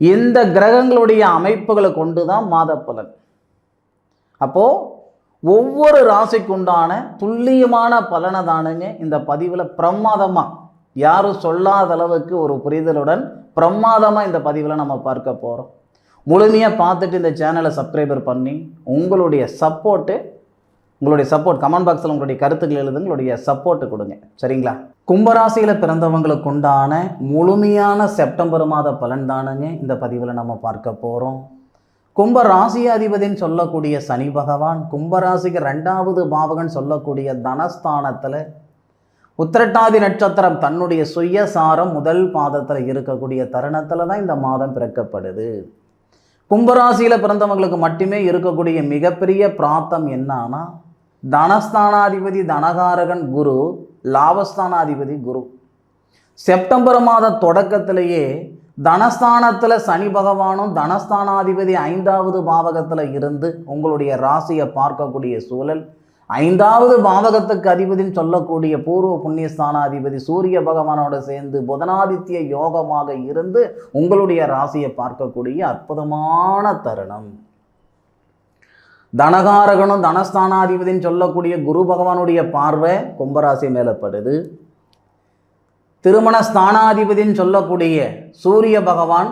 இந்த கிரகங்களுடைய அமைப்புகளை கொண்டு தான் மாத பலன் அப்போது ஒவ்வொரு ராசிக்குண்டான துல்லியமான பலனை தானுங்க இந்த பதிவில் பிரமாதமாக யாரும் சொல்லாத அளவுக்கு ஒரு புரிதலுடன் பிரமாதமாக இந்த பதிவில் நம்ம பார்க்க போகிறோம் முழுமையாக பார்த்துட்டு இந்த சேனலை சப்ஸ்கிரைபர் பண்ணி உங்களுடைய சப்போர்ட்டு உங்களுடைய சப்போர்ட் கமெண்ட் பாக்ஸில் உங்களுடைய கருத்துக்கள் எழுது உங்களுடைய சப்போர்ட்டு கொடுங்க. சரிங்களா? கும்பராசியில் பிறந்தவங்களுக்கு உண்டான முழுமையான செப்டம்பர் மாத பலன் தானுங்க இந்த பதிவில் நம்ம பார்க்க போகிறோம் கும்ப ராசி அதிபதின்னு சொல்லக்கூடிய சனி பகவான் கும்பராசிக்கு ரெண்டாவது பாவகன் சொல்லக்கூடிய தனஸ்தானத்தில் உத்திரட்டாதி நட்சத்திரம் தன்னுடைய சுயசாரம் முதல் பாதத்தில் இருக்கக்கூடிய தருணத்தில் தான் இந்த மாதம் பிறக்கப்படுது. கும்பராசியில் பிறந்தவங்களுக்கு மட்டுமே இருக்கக்கூடிய மிகப்பெரிய பிராப்தம் என்னன்னா தனஸ்தானாதிபதி தனகாரகன் குரு லாபஸ்தானாதிபதி குரு. செப்டம்பர் மாத தொடக்கத்திலேயே தனஸ்தானத்தில் சனி பகவானும் தனஸ்தானாதிபதி ஐந்தாவது பாவகத்தில் இருந்து உங்களுடைய ராசியை பார்க்கக்கூடிய சூழல் ஐந்தாவது பாவகத்துக்கு அதிபதின்னு சொல்லக்கூடிய பூர்வ புண்ணியஸ்தானாதிபதி சூரிய பகவானோட சேர்ந்து புதனாதித்ய யோகமாக இருந்து உங்களுடைய ராசியை பார்க்கக்கூடிய அற்புதமான தருணம். தனகாரகனும் தனஸ்தானாதிபதின்னு சொல்லக்கூடிய குரு பகவானுடைய பார்வை கும்பராசி மேலப்படுது திருமண ஸ்தானாதிபதின்னு சொல்லக்கூடிய சூரிய பகவான்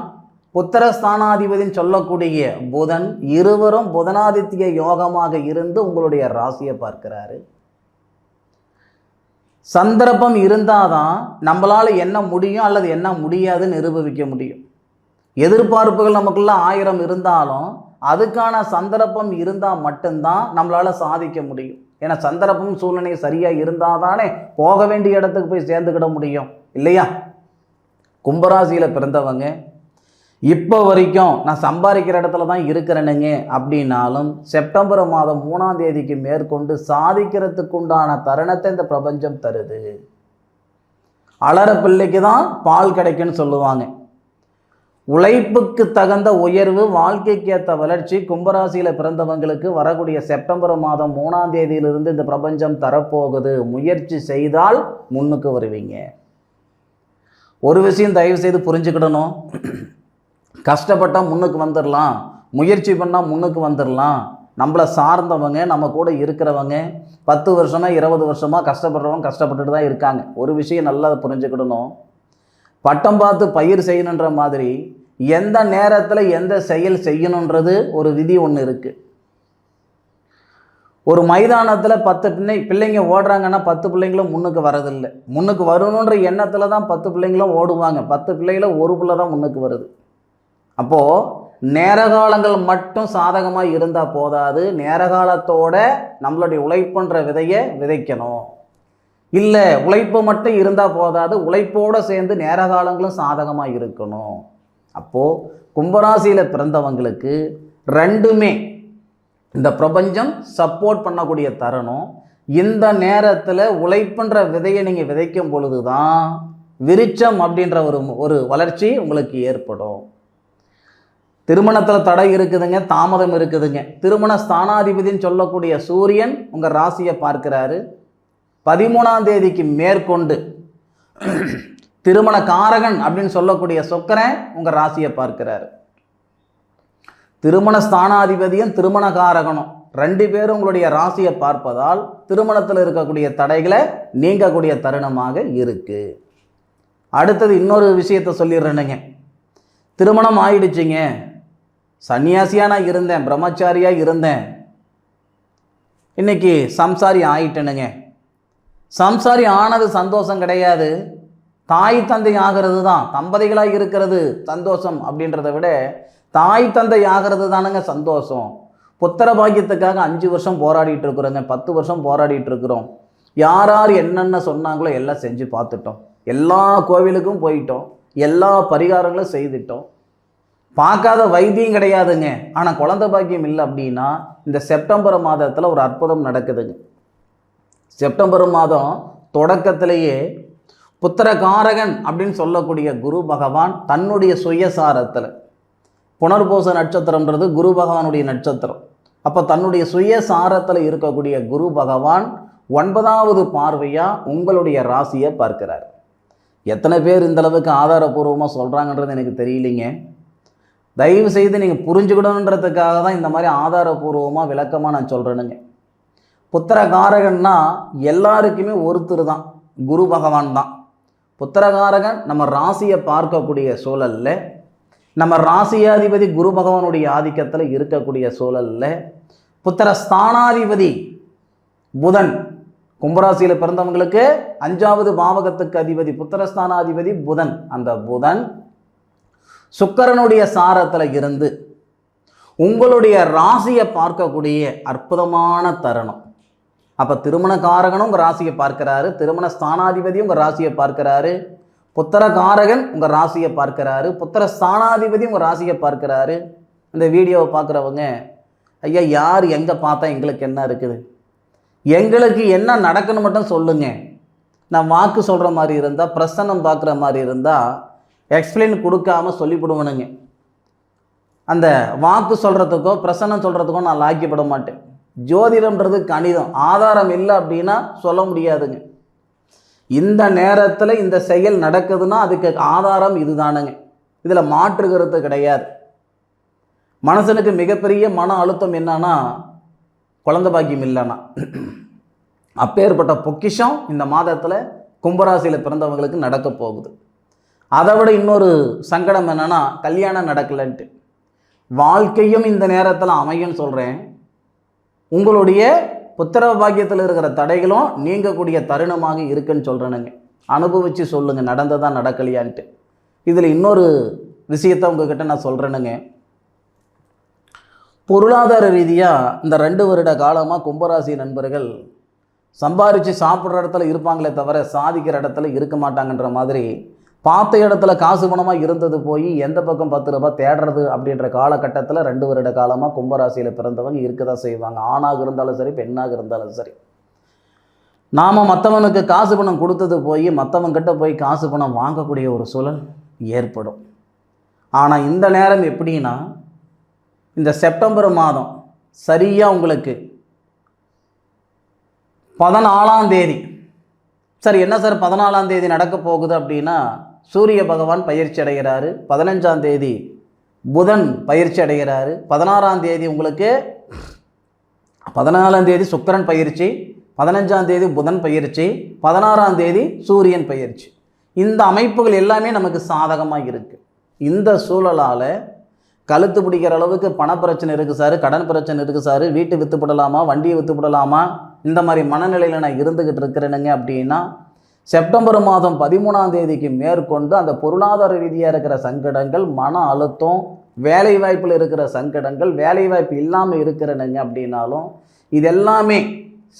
புத்திரஸ்தானாதிபதின்னு சொல்லக்கூடிய புதன் இருவரும் புதனாதித்ய யோகமாக இருந்து உங்களுடைய ராசியை பார்க்கிறாரு. சந்தர்ப்பம் இருந்தால் தான் நம்மளால் என்ன முடியும் அல்லது என்ன முடியாதுன்னு நிரூபிக்க முடியும். எதிர்பார்ப்புகள் நமக்குள்ள ஆயிரம் இருந்தாலும் அதுக்கான சந்தர்ப்பம் இருந்தால் மட்டும்தான் நம்மளால் சாதிக்க முடியும். ஏன்னா சந்தர்ப்பம் சூழ்நிலை சரியாக இருந்தால் தானே போக வேண்டிய இடத்துக்கு போய் சேர்ந்துக்கிட முடியும். இல்லையா? கும்பராசியில் பிறந்தவங்க இப்போ வரைக்கும் நான் சம்பாதிக்கிற இடத்துல தான் இருக்கிறேனுங்க அப்படின்னாலும் செப்டம்பர் மாதம் மூணாம் தேதிக்கு மேற்கொண்டு சாதிக்கிறதுக்கு உண்டான தருணத்தை இந்த பிரபஞ்சம் தருது. அலற பிள்ளைக்கு தான் பால் கிடைக்குன்னு சொல்லுவாங்க. உழைப்புக்கு தகுந்த உயர்வு வாழ்க்கைக்கு ஏற்ற வளர்ச்சி கும்பராசியில் பிறந்தவங்களுக்கு வரக்கூடிய செப்டம்பர் மாதம் மூணாம் தேதியிலிருந்து இந்த பிரபஞ்சம் தரப்போகுது. முயற்சி செய்தால் முன்னுக்கு வருவீங்க. ஒரு விஷயம் தயவு செய்து புரிஞ்சுக்கிடணும். கஷ்டப்பட்டால் முன்னுக்கு வந்துடலாம் முயற்சி பண்ணால் முன்னுக்கு வந்துடலாம் நம்மளை சார்ந்தவங்க நம்ம கூட இருக்கிறவங்க பத்து வருஷமாக இருபது வருஷமாக கஷ்டப்படுறவங்க கஷ்டப்பட்டுட்டு தான் இருக்காங்க. ஒரு விஷயம் நல்லா புரிஞ்சுக்கிடணும். பட்டம் பார்த்து பயிர் செய்யணுன்ற மாதிரி எந்த நேரத்தில் எந்த செயல் செய்யணுன்றது ஒரு விதி ஒன்று இருக்குது ஒரு மைதானத்தில் பத்து பிள்ளை பிள்ளைங்க ஓடுறாங்கன்னா பத்து பிள்ளைங்களும் முன்னுக்கு வரதில்லை. முன்னுக்கு வரணுன்ற எண்ணத்தில் தான் பத்து பிள்ளைங்களும் ஓடுவாங்க. பத்து பிள்ளைகள ஒரு பிள்ளை தான் முன்னுக்கு வருது. அப்போது நேரகாலங்கள் மட்டும் சாதகமாக இருந்தால் போதாது. நேரகாலத்தோட நம்மளுடைய உழைப்புன்ற விதையை விதைக்கணும். இல்லை உழைப்பு மட்டும் இருந்தால் போதாது உழைப்போடு சேர்ந்து நேரகாலங்களும் சாதகமாக இருக்கணும். அப்போது கும்பராசியில் பிறந்தவங்களுக்கு ரெண்டுமே இந்த பிரபஞ்சம் சப்போர்ட் பண்ணக்கூடிய தருணம் இந்த நேரத்தில் உழைப்புன்ற விதையை நீங்கள் விதைக்கும் பொழுது தான் விருச்சம் அப்படின்ற ஒரு ஒரு வளர்ச்சி உங்களுக்கு ஏற்படும். திருமணத்தில் தடை இருக்குதுங்க தாமதம் இருக்குதுங்க. திருமண ஸ்தானாதிபதின்னு சொல்லக்கூடிய சூரியன் உங்கள் ராசியை பார்க்கிறாரு. பதிமூணாம் தேதிக்கு மேற்கொண்டு திருமண காரகன் அப்படின்னு சொல்லக்கூடிய சொக்கரன் உங்கள் ராசியை பார்க்கிறாரு. திருமண ஸ்தானாதிபதியும் திருமண காரகனும் ரெண்டு பேரும் உங்களுடைய ராசியை பார்ப்பதால் திருமணத்தில் இருக்கக்கூடிய தடைகளை நீங்கக்கூடிய தருணமாக இருக்கு. அடுத்தது இன்னொரு விஷயத்தை சொல்லிடுறேனுங்க. திருமணம் ஆயிடுச்சுங்க. சன்னியாசியாக நான் இருந்தேன் பிரம்மச்சாரியாக இருந்தேன். இன்னைக்கு சம்சாரி ஆயிட்டேனுங்க. சம்சாரி ஆனது சந்தோஷம் கிடையாது. தாய் தந்தை ஆகிறது தான் தம்பதிகளாக இருக்கிறது சந்தோஷம் அப்படின்றத விட தாய் தந்தை ஆகிறது தானுங்க சந்தோஷம். புத்திர பாக்கியத்துக்காக அஞ்சு வருஷம் போராடிட்டு இருக்கிறோங்க. பத்து வருஷம் போராடிட்டு இருக்கிறோம். யார் யார் என்னென்ன சொன்னாங்களோ எல்லாம் செஞ்சு பார்த்துட்டோம். எல்லா கோவிலுக்கும் போயிட்டோம். எல்லா பரிகாரங்களும் செய்துட்டோம். பார்க்காத வைத்தியம் கிடையாதுங்க. ஆனால் குழந்தை பாக்கியம் இல்லை அப்படின்னா இந்த செப்டம்பர் மாதத்தில் ஒரு அற்புதம் நடக்குதுங்க. செப்டம்பர் மாதம் தொடக்கத்திலேயே புத்திரகாரகன் அப்படின்னு சொல்லக்கூடிய குரு பகவான் தன்னுடைய சுயசாரத்தில் புனர்பூச நட்சத்திரம்ன்றது குரு பகவானுடைய நட்சத்திரம். அப்போ தன்னுடைய சுயசாரத்தில் இருக்கக்கூடிய குரு பகவான் ஒன்பதாவது பார்வையாக உங்களுடைய ராசியை பார்க்கிறார். எத்தனை பேர் இந்தளவுக்கு ஆதாரபூர்வமாக சொல்கிறாங்கன்றது எனக்கு தெரியலைங்க. தயவு செய்து நீங்கள் புரிஞ்சுக்கணுன்றதுக்காக தான் இந்த மாதிரி ஆதாரபூர்வமாக விளக்கமாக நான் சொல்கிறேனுங்க புத்திரகாரகன்னா எல்லாருக்குமே ஒருத்தர் தான் குரு பகவான் தான். புத்திரகாரகன் நம்ம ராசியை பார்க்கக்கூடிய சூழலில் நம்ம ராசியாதிபதி குரு பகவானுடைய ஆதிக்கத்தில் இருக்கக்கூடிய சூழலில் புத்திர ஸ்தானாதிபதி புதன் கும்பராசியில் பிறந்தவங்களுக்கு அஞ்சாவது பாவகத்துக்கு அதிபதி புத்திரஸ்தானாதிபதி புதன். அந்த புதன் சுக்கரனுடைய சாரத்தில் இருந்து உங்களுடைய ராசியை பார்க்கக்கூடிய அற்புதமான தருணம். அப்போ திருமண காரகனும் உங்கள் ராசியை பார்க்கிறாரு. திருமண ஸ்தானாதிபதியும் உங்கள் ராசியை பார்க்கிறாரு. புத்திர காரகன் உங்கள் ராசியை பார்க்கிறாரு. புத்திர ஸ்தானாதிபதி உங்கள் ராசியை பார்க்கிறாரு. இந்த வீடியோவை பார்க்குறவங்க ஐயா யார் எங்கே பார்த்தா எங்களுக்கு என்ன இருக்குது? எங்களுக்கு என்ன நடக்குன்னு மட்டும் சொல்லுங்க. நான் வாக்கு சொல்கிற மாதிரி இருந்தால் பிரசன்னம் பார்க்குற மாதிரி இருந்தால் எக்ஸ்பிளைன் கொடுக்காம சொல்லிவிடுவனுங்க. அந்த வாக்கு சொல்கிறதுக்கோ பிரசன்னம் சொல்கிறதுக்கோ நான் லாக்கிப்பட மாட்டேன். ஜோதிடம்ன்றது கணிதம். ஆதாரம் இல்லை அப்படின்னா சொல்ல முடியாதுங்க. இந்த நேரத்தில் இந்த செயல் நடக்குதுன்னா அதுக்கு ஆதாரம் இதுதானுங்க. இதில் மாற்று கருத்து கிடையாது. மனுஷனுக்கு மிகப்பெரிய மன அழுத்தம் என்னன்னா குழந்த பாக்கியம் இல்லைன்னா. அப்பேற்பட்ட பொக்கிஷம் இந்த மாதத்தில் கும்பராசியில் பிறந்தவங்களுக்கு நடக்க போகுது. அதை விட இன்னொரு சங்கடம் என்னென்னா கல்யாணம் நடக்கலைன்ட்டு. வாழ்க்கையும் இந்த நேரத்தில் அமையும்னு சொல்கிறேன் உங்களுடைய புத்திர பாக்கியத்தில் இருக்கிற தடைகளும் நீங்கக்கூடிய தருணமாக இருக்குன்னு சொல்கிறேனுங்க அனுபவித்து சொல்லுங்கள் நடந்ததா நடக்கலையான்ட்டு. இதில் இன்னொரு விஷயத்தை உங்ககிட்ட நான் சொல்கிறேனுங்க பொருளாதார ரீதியாக இந்த ரெண்டு வருட காலமாக கும்பராசி நண்பர்கள் சம்பாரித்து சாப்பிட்ற இடத்துல இருப்பாங்களே தவிர சாதிக்கிற இடத்துல இருக்க மாட்டாங்கன்ற மாதிரி பார்த்த இடத்துல காசு பணமாக இருந்தது போய் எந்த பக்கம் பத்து ரூபாய் தேடுறது அப்படின்ற காலகட்டத்தில் ரெண்டு வருட காலமாக கும்பராசியில் பிறந்தவங்க இருக்க தான் செய்வாங்க. ஆணாக இருந்தாலும் சரி பெண்ணாக இருந்தாலும் சரி. நாம் மற்றவனுக்கு காசு பணம் கொடுத்தது போய் மற்றவங்கிட்ட போய் காசு பணம் வாங்கக்கூடிய ஒரு சூழல் ஏற்படும். ஆனால் இந்த நேரம் எப்படின்னா இந்த செப்டம்பர் மாதம் சரியாக உங்களுக்கு பதினாலாம் தேதி சார் என்ன சார் பதினாலாம் தேதி நடக்க போகுது அப்படின்னா சூரிய பகவான் பயிற்சி அடைகிறாரு. பதினஞ்சாம் தேதி புதன் பயிற்சி அடைகிறாரு. பதினாறாம் தேதி உங்களுக்கு பதினாலாம் தேதி சுக்கிரன் பயிற்சி பதினஞ்சாம் தேதி புதன் பயிற்சி பதினாறாம் தேதி சூரியன் பயிற்சி. இந்த அமைப்புகள் எல்லாமே நமக்கு சாதகமாக இருக்குது இந்த சூழலால் கழுத்து பிடிக்கிற அளவுக்கு பண பிரச்சனை இருக்குது சார் கடன் பிரச்சனை இருக்குது சார் வீட்டு விற்றுப்படலாமா வண்டியை விற்று விடலாமா இந்த மாதிரி மனநிலையில் நான் இருந்துக்கிட்டு இருக்கிறேனுங்க அப்படின்னா செப்டம்பர் மாதம் பதிமூணாம் தேதிக்கு மேற்கொண்டு அந்த பொருளாதார ரீதியாக இருக்கிற சங்கடங்கள் மன அழுத்தம் வேலை வாய்ப்பில் இருக்கிற சங்கடங்கள் வேலை வாய்ப்பு இல்லாமல் இருக்கிறனுங்க அப்படின்னாலும் இது எல்லாமே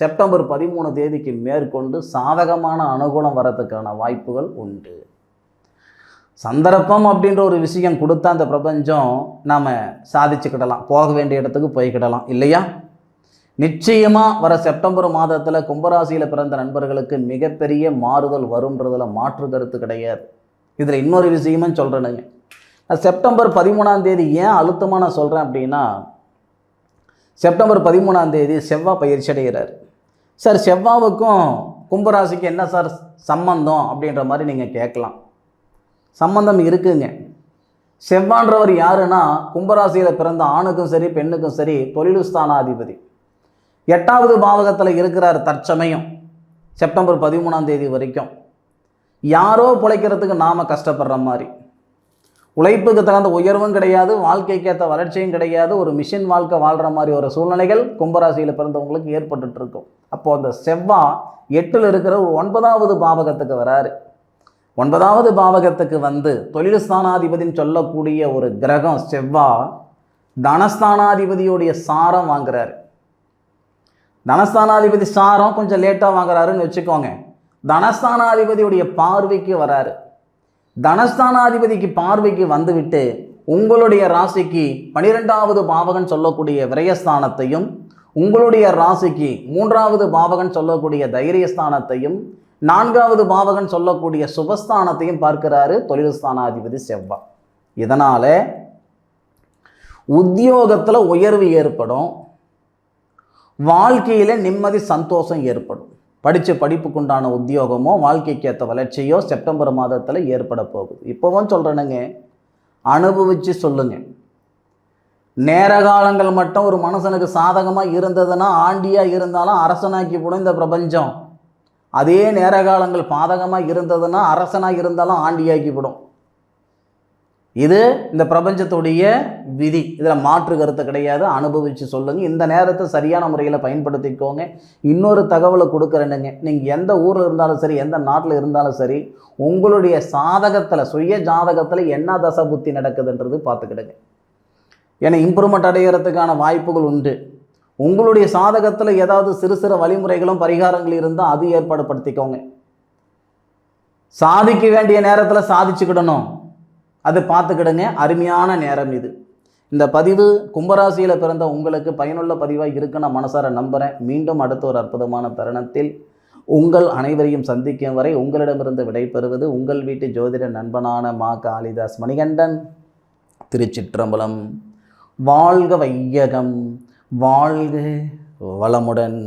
செப்டம்பர் பதிமூணு தேதிக்கு மேற்கொண்டு சாதகமான அனுகூலம் வரத்துக்கான வாய்ப்புகள் உண்டு. சந்தர்ப்பம் அப்படின்ற ஒரு விஷயம் கொடுத்தா அந்த பிரபஞ்சம் நாம் சாதிச்சுக்கிடலாம். போக வேண்டிய இடத்துக்கு போய்க்கிடலாம். இல்லையா? நிச்சயமாக வர செப்டம்பர் மாதத்தில் கும்பராசியில் பிறந்த நண்பர்களுக்கு மிகப்பெரிய மாறுதல் வரும்ன்றதில் மாற்று கருத்து கிடையாது. இதில் இன்னொரு விஷயமும் சொல்கிறேனுங்க நான். செப்டம்பர் பதிமூணாம் தேதி ஏன் அழுத்தமாக நான் சொல்கிறேன் அப்படின்னா செப்டம்பர் பதிமூணாம் தேதி செவ்வாய் பயிற்சி அடைகிறார். சார் செவ்வாவுக்கும் கும்பராசிக்கு என்ன சார் சம்பந்தம் அப்படின்ற மாதிரி நீங்கள் கேட்கலாம். சம்பந்தம் இருக்குங்க. செவ்வான்றவர் யாருன்னா கும்பராசியில் பிறந்த ஆணுக்கும் சரி பெண்ணுக்கும் சரி தொழில் ஸ்தானாதிபதி. எட்டாவது பாவகத்தில் இருக்கிறார் தற்சமயம் செப்டம்பர் பதிமூணாம் தேதி வரைக்கும். யாரோ பிழைக்கிறதுக்கு நாம் கஷ்டப்படுற மாதிரி. உழைப்புக்கு தகுந்த உயர்வும் கிடையாது வாழ்க்கைக்கு ஏற்ற வளர்ச்சியும் கிடையாது ஒரு மிஷின் வாழ்க்கை வாழ்கிற மாதிரி ஒரு சூழ்நிலைகள் கும்பராசியில் பிறந்தவங்களுக்கு ஏற்பட்டுருக்கும் அப்போது அந்த செவ்வா எட்டில் இருக்கிற ஒரு ஒன்பதாவது பாவகத்துக்கு வராரு. ஒன்பதாவது பாவகத்துக்கு வந்து தொழில் ஸ்தானாதிபதின்னு சொல்லக்கூடிய ஒரு கிரகம் செவ்வா தனஸ்தானாதிபதியுடைய சாரம் வாங்குறாரு. தனஸ்தானாதிபதி சாரம் கொஞ்சம் லேட்டாக வாங்குறாருன்னு வச்சுக்கோங்க. தனஸ்தானாதிபதியுடைய பார்வைக்கு வராரு. தனஸ்தானாதிபதிக்கு பார்வைக்கு வந்துவிட்டு உங்களுடைய ராசிக்கு பனிரெண்டாவது பாவகன் சொல்லக்கூடிய விரயஸ்தானத்தையும் உங்களுடைய ராசிக்கு மூன்றாவது பாவகன் சொல்லக்கூடிய தைரியஸ்தானத்தையும் நான்காவது பாவகன் சொல்லக்கூடிய சுபஸ்தானத்தையும் பார்க்கிறாரு தொழில் ஸ்தானாதிபதி செவ்வாய் இதனால் உத்தியோகத்தில் உயர்வு ஏற்படும். வாழ்க்கையில் நிம்மதி சந்தோஷம் ஏற்படும். படித்த படிப்புக்குண்டான உத்தியோகமோ வாழ்க்கைக்கு ஏற்ற வளர்ச்சியோ செப்டம்பர் மாதத்தில் ஏற்பட போகுது. இப்போவும் சொல்கிறேனுங்க அனுபவித்து சொல்லுங்க. நேர காலங்கள் மட்டும் ஒரு மனுஷனுக்கு சாதகமாக இருந்ததுன்னா ஆண்டியாக இருந்தாலும் அரசனாக்கி போடும் இந்த பிரபஞ்சம். அதே நேர காலங்கள் பாதகமாக இருந்ததுன்னா அரசனாக இருந்தாலும் ஆண்டியாக்கி விடும். இது இந்த பிரபஞ்சத்துடைய விதி. இதில் மாற்று கருத்து கிடையாது. அனுபவித்து சொல்லுங்கள் இந்த நேரத்தை சரியான முறையில் பயன்படுத்திக்கோங்க. இன்னொரு தகவலை கொடுக்குறேனுங்க. நீங்கள் எந்த ஊரில் இருந்தாலும் சரி எந்த நாட்டில் இருந்தாலும் சரி உங்களுடைய சாதகத்தில் சுய ஜாதகத்தில் என்ன தசை புத்தி நடக்குதுன்றது பார்த்துக்கிடுங்க. ஏன்னா இம்ப்ரூவ்மெண்ட் அடைகிறதுக்கான வாய்ப்புகள் உண்டு. உங்களுடைய சாதகத்தில் ஏதாவது சிறு சிறு வழிமுறைகளும் பரிகாரங்கள் இருந்தால் அது ஏற்பாடுபடுத்திக்கோங்க சாதிக்க வேண்டிய நேரத்தில் சாதிச்சுக்கிடணும். அது பார்த்துக்கிடுங்க. அருமையான நேரம் இது. இந்த பதிவு கும்பராசியில் பிறந்த உங்களுக்கு பயனுள்ள பதிவாக இருக்குன்னு நான் மனசார நம்புகிறேன் மீண்டும் அடுத்த ஒரு அற்புதமான தருணத்தில் உங்கள் அனைவரையும் சந்திக்கும் வரை உங்களிடமிருந்து விடைபெறுவது உங்கள் வீட்டு ஜோதிட நண்பனான மா காளிதாஸ் மணிகண்டன். திருச்சிற்றம்பலம். வாழ்க வையகம். வாழ்க வளமுடன்.